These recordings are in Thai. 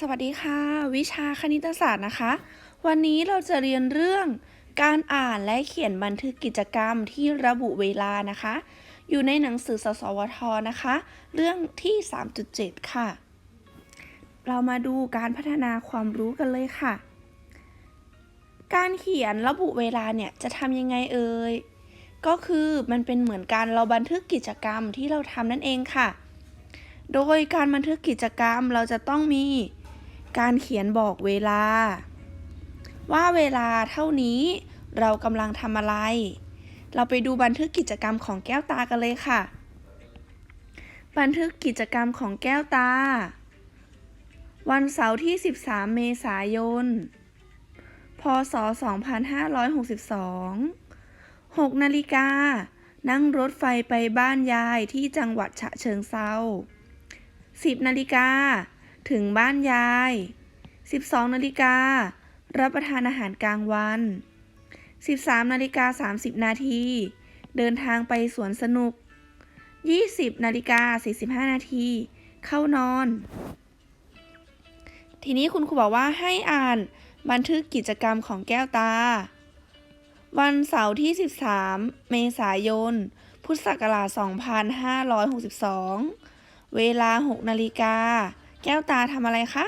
สวัสดีค่ะ วิชาคณิตศาสตร์นะคะ วันนี้เราจะเรียนเรื่องการอ่านและเขียนบันทึกกิจกรรมที่ระบุเวลานะคะ อยู่ในหนังสือสสวทนะคะ เรื่องที่ 3.7 ค่ะ เรามาดูการพัฒนาความรู้กันเลยค่ะ การเขียนระบุเวลาเนี่ยจะทำยังไงเอ่ยก็คือมันเป็นเหมือนการเราบันทึกกิจกรรมที่เราทำนั่นเองค่ะ โดยการบันทึกกิจกรรมเราจะต้องมี การเขียนบอกเวลา ว่าเวลาเท่านี้เรากำลังทำอะไร เราไปดูบันทึกกิจกรรมของแก้วตากันเลยค่ะ บันทึกกิจกรรมของแก้วตา วันเสาร์ที่ 13 เมษายน พศ 2562 6นาฬิกา นั่งรถไฟไปบ้านยายที่จังหวัดฉะเชิงเซา10นาฬิกา ถึงบ้านยาย 12นาฬิกา รับประทานอาหารกลางวัน 13นาฬิกา30 นาที เดินทางไปสวนสนุก 20นาฬิกา45 นาที เข้านอน ทีนี้คุณครูบอกว่าให้อ่านบันทึกกิจกรรมของแก้วตา วันเสาร์ที่ 13 เมษายน พุทธศักราช 2562 เวลา 6 นาฬิกา แก้วตาทำอะไรคะ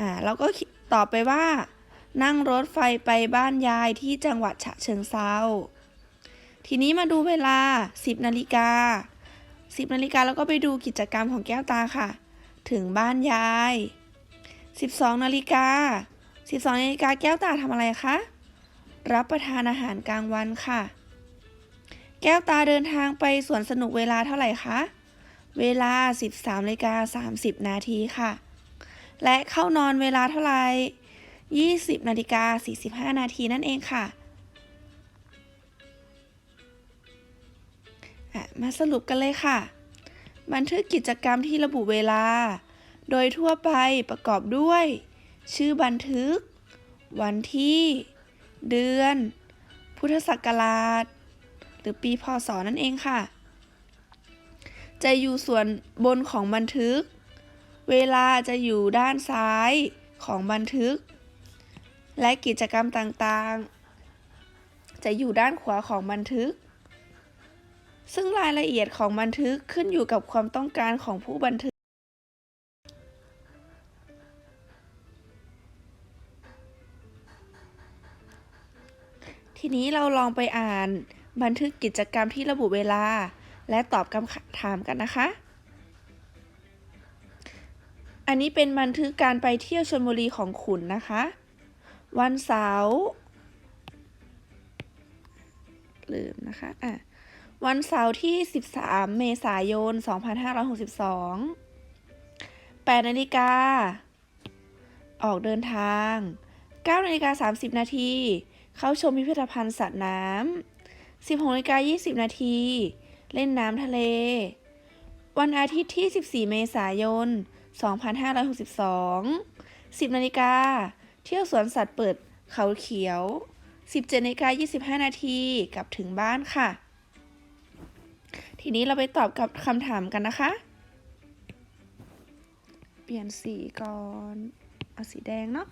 อ่าแล้วก็ตอบไปว่า นั่งรถไฟไปบ้านยายที่จังหวัดฉะเชิงเซาทีนี้มาดูเวลา 10นาฬิกา10นาฬิกาแล้วก็ไปดูกิจกรรมของแก้วตาค่ะ ถึงบ้านยาย 12นาฬิกา12นาฬิกาแก้วตาทำอะไรคะ รับประทานอาหารกลางวันค่ะ แก้วตาเดินทางไปสวนสนุกเวลาเท่าไหร่คะ เวลา 13นาฬิกา30 นาทีค่ะ และเข้านอนเวลาเท่าไหร่ 20นาฬิกา45 นาทีนั่นเองค่ะอะ มาสรุปกันเลยค่ะ บันทึกกิจกรรมที่ระบุเวลา โดยทั่วไปประกอบด้วย ชื่อบันทึก วันที่ เดือน พุทธศักราช หรือปีพศนั่นเองค่ะ จะอยู่ส่วนบนของบันทึก เวลาจะอยู่ด้านซ้ายของบันทึก และกิจกรรมต่างๆ จะอยู่ด้านขวาของบันทึก ซึ่งรายละเอียดของบันทึกขึ้นอยู่กับความต้องการของผู้บันทึกทีนี้เราลองไปอ่านบันทึกกิจกรรมที่ระบุเวลา และตอบคำถามกันนะคะ อันนี้เป็นบันทึกการไปเที่ยวชลบุรีของขุนนะคะ วันเสาร์ลืมนะคะอะวันเสาร์ที่ 13 เมษายน 2562 8นาฬิกา ออกเดินทาง 9นาฬิกา30 นาที เข้าชมพิพิธภัณฑ์สัตว์น้ำ 16นาฬิกา20 นาที เล่นน้ำทะเล วันอาทิตย์ที่ 14 เมษายน 2562 10นาฬิกาเที่ยวสวนสัตว์เปิดเขาเขียว 17นาฬิกา25 นาทีกลับถึงบ้านค่ะ ทีนี้เราไปตอบกับคำถามกันนะคะ เปลี่ยนสีก่อนเอาสีแดงเนาะ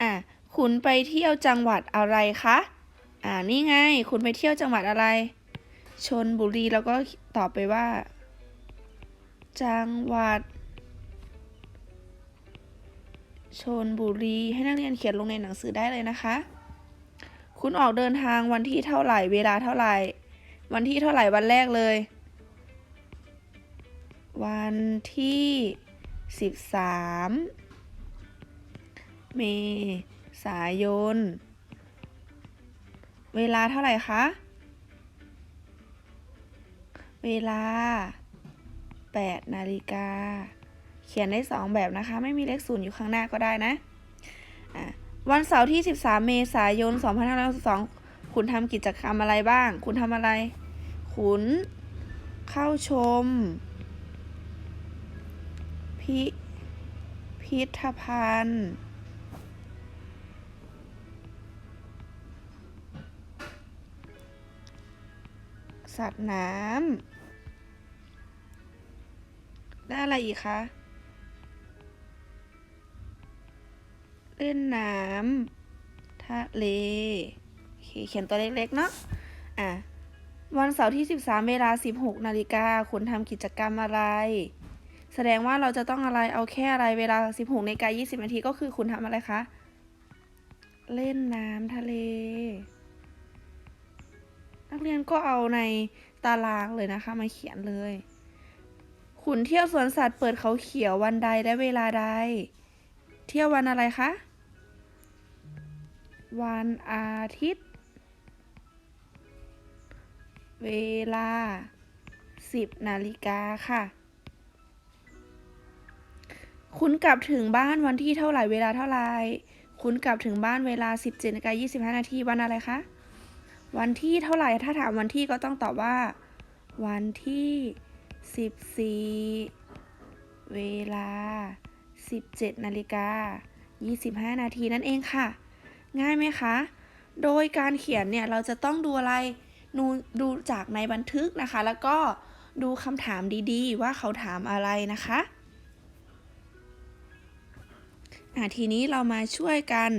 อะคุณไปเที่ยวจังหวัดอะไรคะ อ่านี่ไง คุณไปเที่ยวจังหวัดอะไร ชนบุรีแล้วก็ตอบไปว่า จังหวัดชนบุรีให้นักเรียนเขียนลงในหนังสือได้เลยนะคะ คุณออกเดินทางวันที่เท่าไหร่เวลาเท่าไหร่ วันที่เท่าไหร่วันแรกเลย วันที่สิบสามเมษายน เวลาเท่าไหร่คะ เวลา 8 นาฬิกา เขียนได้ 2 แบบนะคะ ไม่มีเลขศูนย์อยู่ข้างหน้าก็ได้นะะวันเสาร์ที่ 13 เมษายน 2562 คุณทำกิจกรรมอะไรบ้าง คุณทำอะไร คุณเข้าชม พิพิธภัณฑ์ สัตว์น้ำได้อะไรอีกคะ เล่นน้ำทะเลโอเคเขียนตัวเล็กๆเนาะอะวันเสาร์ที่ 13 เวลา 16 นาฬิกาคุณทำกิจกรรมอะไร แสดงว่าเราจะต้องอะไรเอาแค่อะไรเวลา 16นาฬิกา20 นาทีก็คือคุณทำอะไรคะ เล่นน้ำทะเล ก็เอาในตารางเลยนะคะ มาเขียนเลยขุนเที่ยวสวนสัตว์เปิดเขาเขียววันใดและเวลาใด เที่ยววันอะไรคะ วันอาทิตย์ เวลา 10 นาฬิกาค่ะ คุณกลับถึงบ้านวันที่เท่าไหร่เวลาเท่าไหร่ คุณกลับถึงบ้านเวลา 17นาฬิกา25 นาทีวันอะไรคะ วันที่เท่าไหร่ ถ้าถามวันที่ก็ต้องตอบว่า วันที่ 14 เวลา 17 นาฬิกา 25 นาทีนั่นเองค่ะ ง่ายไหมคะ โดยการเขียนเนี่ยเราจะต้องดูอะไรดูดูจากในบันทึกนะคะ แล้วก็ดูคำถามดีๆ ว่าเขาถามอะไรนะคะอะทีนี้เรามาช่วยกัน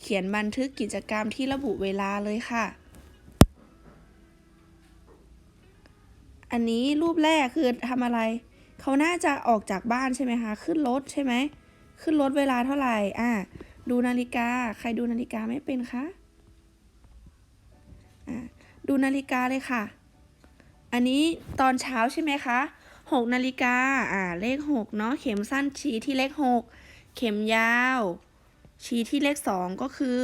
เขียนบันทึกกิจกรรมที่ระบุเวลาเลยค่ะ อันนี้รูปแรกคือทำอะไร เขาน่าจะออกจากบ้านใช่ไหมคะ ขึ้นรถใช่ไหม ขึ้นรถเวลาเท่าไหร่ อะดูนาฬิกา ใครดูนาฬิกาไม่เป็นคะ อะดูนาฬิกาเลยค่ะ อันนี้ตอนเช้าใช่ไหมคะหกนาฬิกา อ่า เลขหกเนาะ เข็มสั้นชี้ที่เลขหก เข็มยาว ชี้ที่เลขสองก็คือ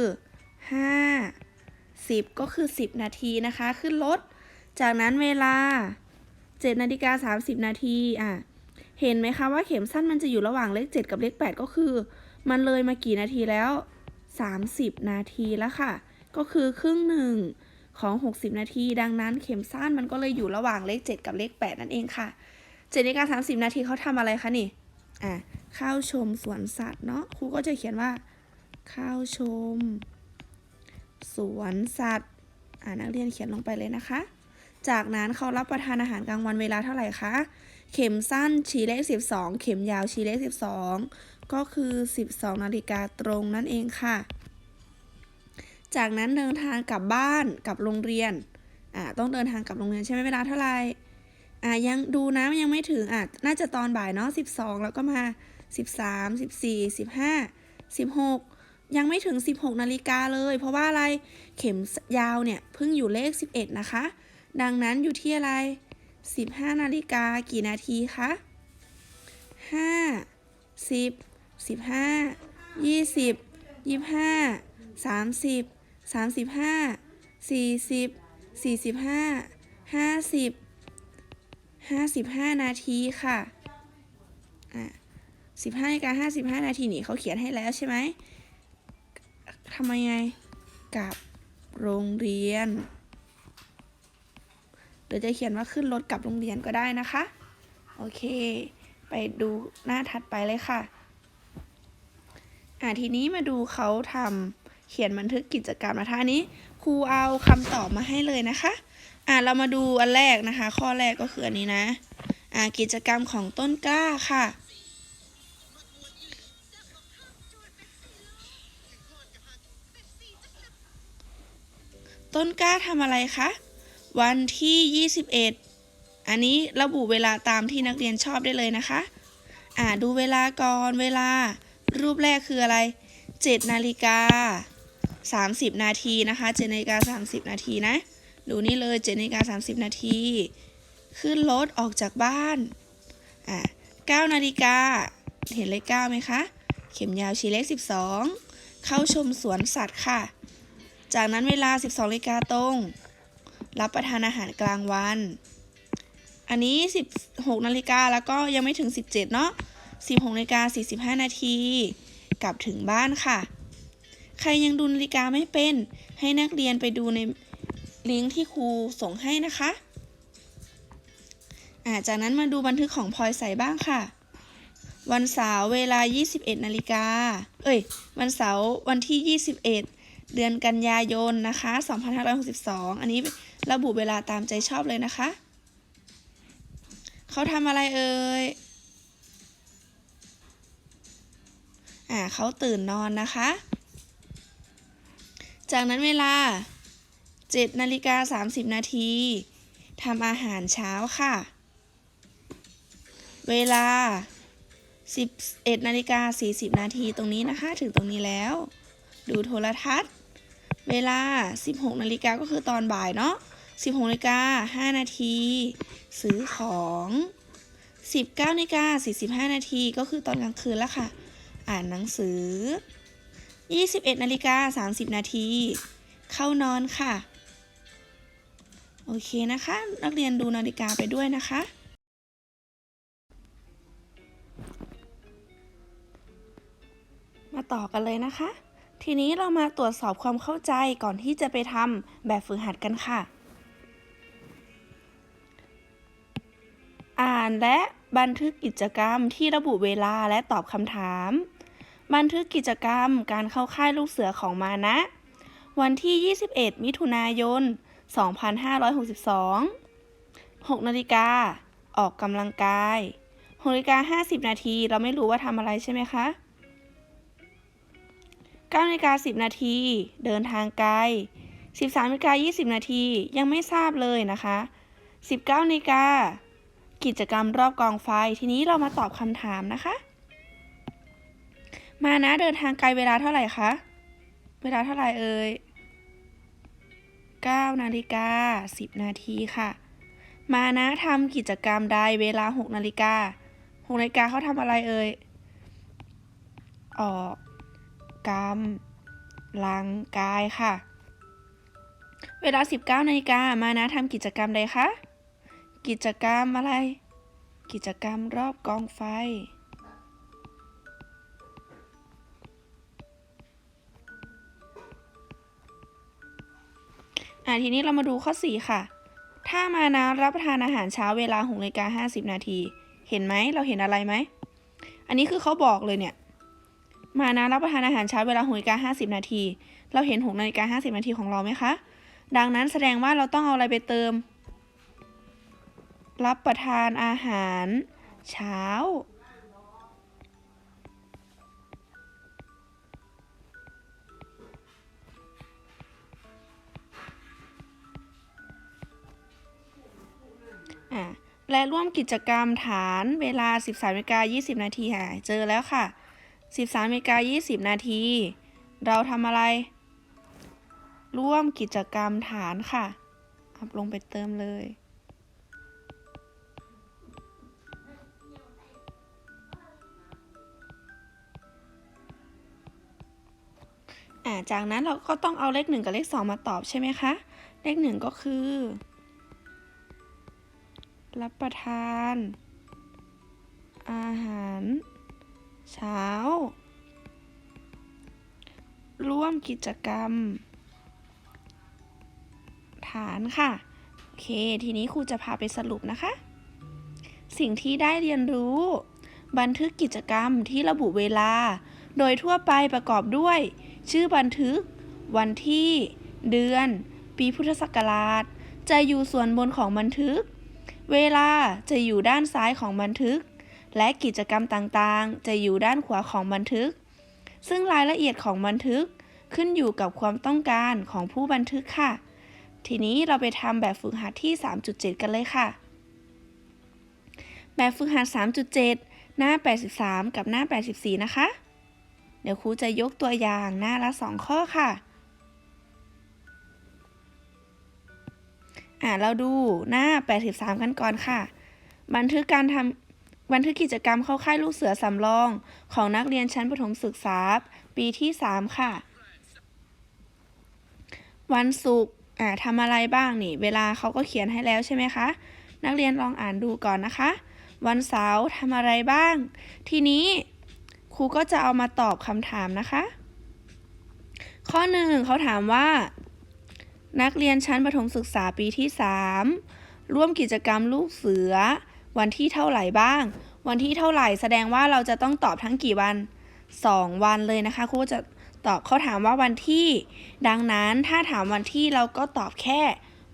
ห้าสิบก็คือสิบนาทีนะคะ ขึ้นรถ จากนั้นเวลา 7นาฬิกา30 นาทีอะเห็นไหมคะว่าเข็มสั้นมันจะอยู่ระหว่างเลข 7 กับเลข 8 ก็คือ มันเลยมากี่นาทีแล้ว 30 นาทีแล้วค่ะ ก็คือครึ่งหนึ่งของ 60 นาที ดังนั้นเข็มสั้นมันก็เลยอยู่ระหว่างเลข 7 กับเลข 8 นั่นเองค่ะ7นาฬิกา30 นาทีเขาทำอะไรคะนี่อะเข้าชมสวนสัตว์เนาะครูก็จะเขียนว่าเข้าชม สวนสัตว์ อ่านักเรียนเขียนลงไปเลยนะคะ จากนั้นเขารับประทานอาหารกลางวันเวลาเท่าไหร่คะ เข็มสั้นชี้เลข 12 เข็มยาวชี้เลข 12 ก็คือ 12 นาฬิกาตรงนั่นเองค่ะ จากนั้นเดินทางกลับบ้านกลับโรงเรียน อ่า ต้องเดินทางกลับโรงเรียนใช่ไหมเวลาเท่าไหร่ อ่า ยังดูนะยังไม่ถึง อะน่าจะตอนบ่ายเนาะ 12 แล้วก็มา 13 14 15 16ยังไม่ถึง 16 นาฬิกาเลย เพราะว่าอะไร เข็มยาวเนี่ย เพิ่งอยู่เลข 11 นะคะ ดังนั้นอยู่ที่อะไร 15 นาฬิกากี่นาทีคะ 5 10 15 20 25 30 35 40 45 50 55 นาทีค่ะอะ15นาฬิกา55 นาทีนี่เขาเขียนให้แล้วใช่ไหมทำยังไง กับโรงเรียน รือจะเขียนว่าขึ้นรถกลับโรงเรียนก็ได้นะคะ โอเค ไปดูหน้าถัดไปเลยค่ะ อ่าทีนี้มาดูเขาทำเขียนบันทึกกิจกรรมนะคะอันนี้ครูเอาคำตอบมาให้เลยนะคะ อ่าเรามาดูอันแรกนะคะ ข้อแรกก็คืออันนี้นะ อ่ากิจกรรมของต้นกล้าค่ะต้นกล้าทำอะไรคะ วันที่ 21 อันนี้ระบุเวลาตามที่นักเรียนชอบได้เลยนะคะ อ่าดูเวลาก่อนเวลา รูปแรกคืออะไร 7 นาฬิกา 30 นาทีนะคะ7นาฬิกา30 นาทีนะ ดูนี่เลย7นาฬิกา30 นาที ขึ้นรถออกจากบ้าน อ่า9นาฬิกา เห็นเลข9ไหมคะ เข็มยาวชี้เลข 12 เข้าชมสวนสัตว์ค่ะ จากนั้นเวลา 12นาฬิกาตรง รับประทานอาหารกลางวัน อันนี้ 16นาฬิกาแล้วก็ยังไม่ถึง 17 เนาะ16นาฬิกา45 นาที กลับถึงบ้านค่ะ ใครยังดูนาฬิกาไม่เป็น ให้นักเรียนไปดูในลิงก์ที่ครูส่งให้นะคะอาจากนั้นมาดูบันทึกของพลอยใส่บ้างค่ะ วันเสาร์เวลา 21นาฬิกาเอ้ย วันเสาร์วันที่ 21 เดือนกันยายนนะคะ 2562 อันนี้ ระบุเวลาตามใจชอบเลยนะคะ เขาทำอะไรเอ่ย อ่าเขาตื่นนอนนะคะ จากนั้นเวลา7นาฬิกา30 นาทีทำอาหารเช้าค่ะ เวลา 11นาฬิกา40 นาทีตรงนี้นะคะ ถึงตรงนี้แล้ว ดูโทรทัศน์ เวลา 16นาฬิกาก็คือตอนบ่ายเนาะ16นาฬิกา5นาที ซื้อของ 19นาฬิกา45นาทีก็คือตอนกลางคืนแล้วค่ะ อ่านหนังสือ 21นาฬิกา30นาที เข้านอนค่ะ โอเคนะคะ นักเรียนดูนาฬิกาไปด้วยนะคะมาต่อกันเลยนะคะ ทีนี้เรามาตรวจสอบความเข้าใจก่อนที่จะไปทำแบบฝึกหัดกันค่ะ อ่านและบันทึกกิจกรรมที่ระบุเวลาและตอบคำถาม บันทึกกิจกรรมการเข้าค่ายลูกเสือของมานะ วันที่ 21 มิถุนายน 2562 6นาฬิกาออกกำลังกาย6นาฬิกา50 นาที เราไม่รู้ว่าทำอะไรใช่ไหมคะ 9นาฬิกา10 นาที เดินทางไกล 13นาฬิกา20 นาที ยังไม่ทราบเลยนะคะ 19นาฬิกากิจกรรมรอบกองไฟ ทีนี้เรามาตอบคำถามนะคะ มานะเดินทางไกลเวลาเท่าไหร่คะ เวลาเท่าไหร่เอ่ย9นาฬิกา10 นาทีค่ะ มานะทำกิจกรรมใดเวลา 6 นาฬิกา 6 นาฬิกาเขาทำอะไรเอ่ย ออก กำลังกายค่ะ เวลา 19นาฬิกามานะทำกิจกรรมใดคะ กิจกรรมอะไร กิจกรรมรอบกองไฟ อะทีนี้เรามาดูข้อ 4 ค่ะ ถ้ามานะรับประทานอาหารเช้าเวลา6นาฬิกา50 นาที เห็นไหม เราเห็นอะไรไหม อันนี้คือเขาบอกเลยเนี่ย มานะรับประทานอาหารเช้าเวลา6นาฬิกา50นาที เราเห็น6นาฬิกา50นาทีของเราไหมคะ ดังนั้นแสดงว่าเราต้องเอาอะไรไปเติม รับประทานอาหารเช้าอะและร่วมกิจกรรมฐานเวลา 13นาฬิกา20 นาทีค่ะเจอแล้วค่ะ 13นาฬิกา20 นาที เราทำอะไร ร่วมกิจกรรมฐานค่ะอัพลงไปเติมเลยอ่าจากนั้นเราก็ต้องเอาเลขหนึ่งกับเลขสองมาตอบใช่ไหมคะ เลขหนึ่งก็คือ รับประทาน อาหาร เช้า ร่วมกิจกรรม ฐานค่ะ โอเค ทีนี้ครูจะพาไปสรุปนะคะ สิ่งที่ได้เรียนรู้ บันทึกกิจกรรมที่ระบุเวลา โดยทั่วไปประกอบด้วย ชื่อบันทึก วันที่ เดือน ปีพุทธศักราช จะอยู่ส่วนบนของบันทึก เวลาจะอยู่ด้านซ้ายของบันทึก และกิจกรรมต่างๆ จะอยู่ด้านขวาของบันทึก ซึ่งรายละเอียดของบันทึกขึ้นอยู่กับความต้องการของผู้บันทึกค่ะ ทีนี้เราไปทำแบบฝึกหัดที่ 3.7 กันเลยค่ะ แบบฝึกหัด 3.7 หน้า 83 กับหน้า 84 นะคะ เดี๋ยวครูจะยกตัวอย่างหน้าละ 2 ข้อค่ะอ่าเราดูหน้า 83 กันก่อนค่ะ บันทึกการทำ บันทึกกิจกรรมเข้าค่ายลูกเสือสำรอง ของนักเรียนชั้นประถมศึกษา ปีที่ 3 ค่ะ วันศุกร์อ่าทำอะไรบ้างนี่ เวลาเขาก็เขียนให้แล้วใช่ไหมคะ นักเรียนลองอ่านดูก่อนนะคะ วันเสาร์ทำอะไรบ้าง ทีนี้ครูก็จะเอามาตอบคำถามนะคะ ข้อหนึ่งเขาถามว่า นักเรียนชั้นประถมศึกษาปีที่ 3 ร่วมกิจกรรมลูกเสือ วันที่เท่าไหร่บ้าง วันที่เท่าไหร่แสดงว่าเราจะต้องตอบทั้งกี่วัน 2 วันเลยนะคะครูจะตอบเขาถามว่าวันที่ ดังนั้นถ้าถามวันที่เราก็ตอบแค่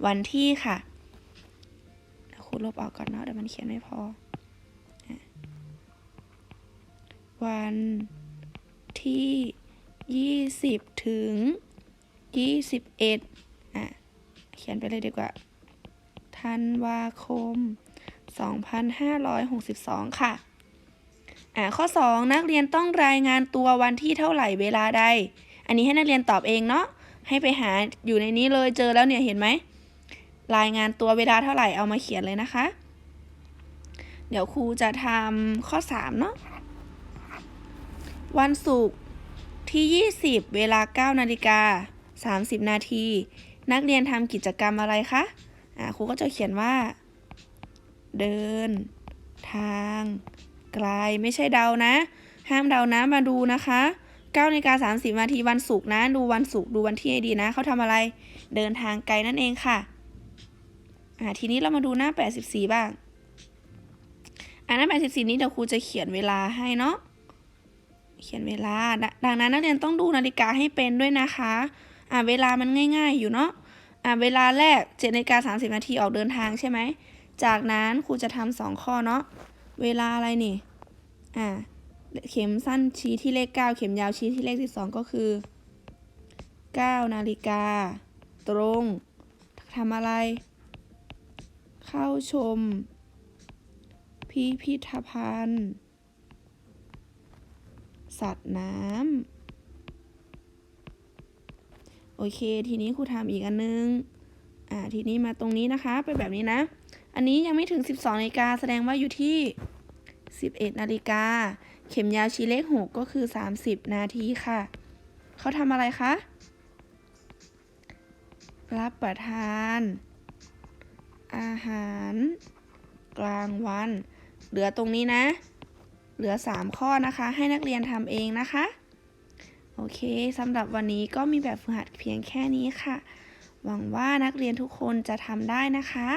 วันที่ค่ะครูลบออกก่อนเนาะเดี๋ยวมันเขียนไม่พอ วันทที่ 20 ถึง 21อะเขียนไปเลยดีกว่าธันวาคม 2562 ค่ะอ่าข้อ 2 นักเรียนต้องรายงานตัววันที่เท่าไหร่เวลาใด อันนี้ให้นักเรียนตอบเองเนาะให้ไปหาอยู่ในนี้เลยเจอแล้วเนี่ยเห็นไหมรายงานตัวเวลาเท่าไหร่เอามาเขียนเลยนะคะ เดี๋ยวครูจะทำข้อ 3 เนาะวันศุกร์ที่ 20 เวลา 9 นาฬิกา 30 นาที นักเรียนทำกิจกรรมอะไรคะ อ่า ครูก็จะเขียนว่า เดิน ทาง ไกลไม่ใช่เดานะ ห้ามเดานะมาดูนะคะ9นาฬิกา30นาทีวันศุกร์นะ ดูวันศุกร์ดูวันที่ให้ดีนะเขาทำอะไร เดินทางไกลนั่นเองค่ะอ่าทีนี้เรามาดูหน้า 84 บ้างอ่าหน้า 84 นี้เดี๋ยวครูจะเขียนเวลาให้เนาะเขียนเวลาดดังนั้นนักเรียนต้องดูนาฬิกาให้เป็นด้วยนะคะอ่าเวลามันง่าย ๆ อยู่เนาะอ่าเวลาแรก7นาฬิกา30นาทีออกเดินทางใช่ไหม จากนั้นครูจะทำสองข้อเนาะ เวลาอะไรนี่ อ่า เข็มสั้นชี้ที่เลข 9 เข็มยาวชี้ที่เลข12ก็คือ 9 นาฬิกา ตรงทำอะไร เข้าชม พิพิธภัณฑ์ สัตว์น้ำ โอเค ทีนี้ครูทำอีกอันนึง อ่า ทีนี้มาตรงนี้นะคะ เป็นแบบนี้นะ อันนี้ยังไม่ถึง 12นาฬิกาแสดงว่าอยู่ที่ 11นาฬิกา เข็มยาวชี้เลข 6 ก็คือ 30 นาทีค่ะ เขาทำอะไรคะ รับประทาน อาหาร กลางวัน เหลือตรงนี้นะ เหลือ 3 ข้อนะคะ ให้นักเรียนทำเองนะคะ โอเคสำหรับวันนี้ก็มีแบบฝึกหัดเพียงแค่นี้ค่ะ หวังว่านักเรียนทุกคนจะทำได้นะคะ